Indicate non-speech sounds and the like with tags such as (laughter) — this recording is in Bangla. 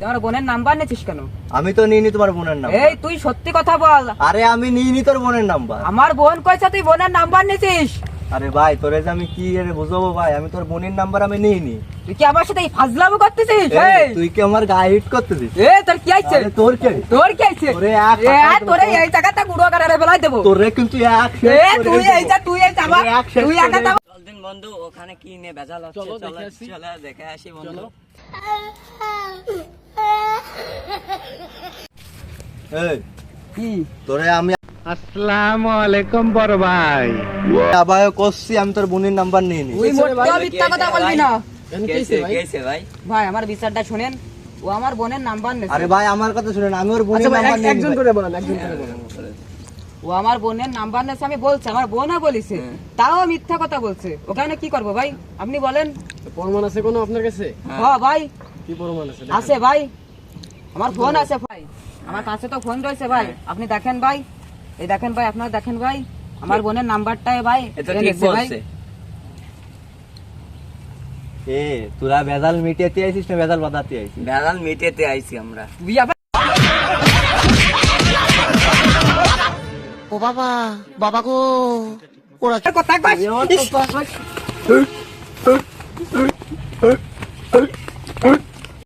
তুই আমার বোনের নাম্বার নিয়েছিস কেন? আমি তো নিইনি তোমার বোনের নাম্বার। এই তুই সত্যি কথা বল। আরে আমি নিইনি তোর বোনের নাম্বার। আমার বোন কইছে তুই বোনের নাম্বার নিয়েছিস। আরে ভাই তোরে যে আমি কি এর বুঝাবো ভাই? আমি তোর বোনের নাম্বার আমি নিইনি। তুই কি আমার সাথে ফাজলামো করতেছিস? তুই কি আমার গায়ে হিট করতে এ তোর কি আইছে? তোর কে তোর কি আইছে? তোরে এক এ তোরে। এই জায়গাটা গুড়ো করে বেলাই দেবো। তোরে কিন্তু এক এ তুই এই যা তুই এই শেষ তুই একা দেবো। যাবা দিন বন্ধু ওখানে কি নিয়ে ভেজাল হচ্ছে? চলো, চলো দেখে আসি। চলো দেখে আসি বন্ধু। (laughs) এই, কি? তোরে আমি আসসালামু আলাইকুম বড় ভাই। আবার করছি আমি তোর বোনের নাম্বার নিইনি তুই মোটেও মিথ্যা কথা বলবি না। কেসে কেসে ভাই? ভাই আমার বিচারটা শুনেন। ও আমার বোনের নাম্বার আরে ভাই আমার কথা শুনেন আমি ওর বোনের নাম্বার এক- একজন করে বলেন একজন করে বলেন। ও আমার বোনের নাম্বার নেছে আমি বলছি আমার বোনও বলিছে। তাও মিথ্যা কথা বলছে। ওখানে কি করব ভাই? আপনি বলেন। প্রমাণ আছে কোনো আপনার কাছে? হ্যাঁ ভাই। কি প্রমাণ আছে? আছে ভাই। আমার ফোন আছে। আমার কাছে তো ফোন রয়েছে ভাই আপনি দেখেন ভাই এই দেখেন ভাই আপনারা দেখেন ভাই আমার বোনের নাম্বারটা ভাই এটা এ ভাই। এ তোরা ভেজাল মিটিয়েতে আইছিস না ভেজাল বাদাতে আইছিস ভেজাল মিটেতে আইছি আমরা তুই আবার ও বাবা বাবা গো ওরা কথা কস।